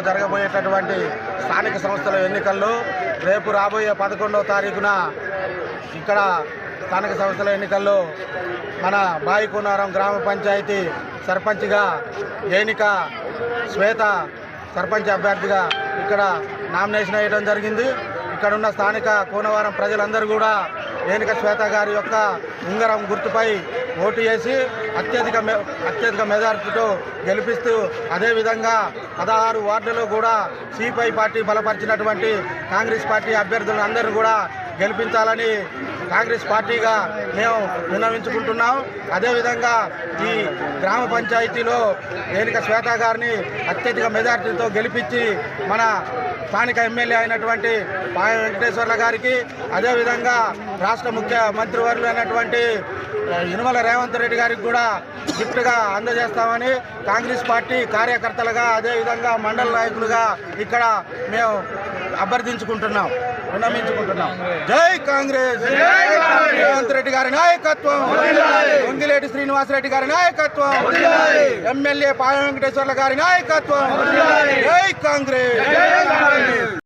జరగబోయేటటువంటి స్థానిక సంస్థల ఎన్నికల్లో రేపు రాబోయే పదకొండవ తారీఖున ఇక్కడ స్థానిక సంస్థల ఎన్నికల్లో మన బాయికోనారం గ్రామ పంచాయతీ సర్పంచ్గా ఏనిక శ్వేత సర్పంచ్ అభ్యర్థిగా ఇక్కడ నామినేషన్ వేయడం జరిగింది. ఇక్కడ ఉన్న స్థానిక కోనవరం ప్రజలందరూ కూడా రేణుక శ్వేత గారి యొక్క ఉంగరం గుర్తుపై ఓటు వేసి అత్యధిక మె అత్యధిక మెజార్టీతో గెలిపిస్తూ అదేవిధంగా పదహారు వార్డులు కూడా సిపిఐ పార్టీ బలపరిచినటువంటి కాంగ్రెస్ పార్టీ అభ్యర్థులను అందరూ కూడా గెలిపించాలని కాంగ్రెస్ పార్టీగా మేము విన్నవించుకుంటున్నాం. అదేవిధంగా ఈ గ్రామ పంచాయతీలో ఏనిక శ్వేత గారిని అత్యధిక మెజార్టీతో గెలిపించి మన స్థానిక ఎమ్మెల్యే అయినటువంటి పాయ వెంకటేశ్వర్ల గారికి అదేవిధంగా రాష్ట్ర ముఖ్య మంత్రివర్యులు అయినటువంటి యనమల రేవంత్ రెడ్డి గారికి కూడా గిఫ్ట్గా అందజేస్తామని కాంగ్రెస్ పార్టీ కార్యకర్తలుగా అదేవిధంగా మండల నాయకులుగా ఇక్కడ మేము అభ్యర్థించుకుంటున్నాం. విన్నమించుకుంటున్నాం జై కాంగ్రెస్. రేవంత్ రెడ్డి గారి నాయకత్వం. వంగిలేటి శ్రీనివాసరెడ్డి గారి నాయకత్వం. ఎమ్మెల్యే పాయ వెంకటేశ్వర్ల గారి నాయకత్వం. జై కాంగ్రెస్.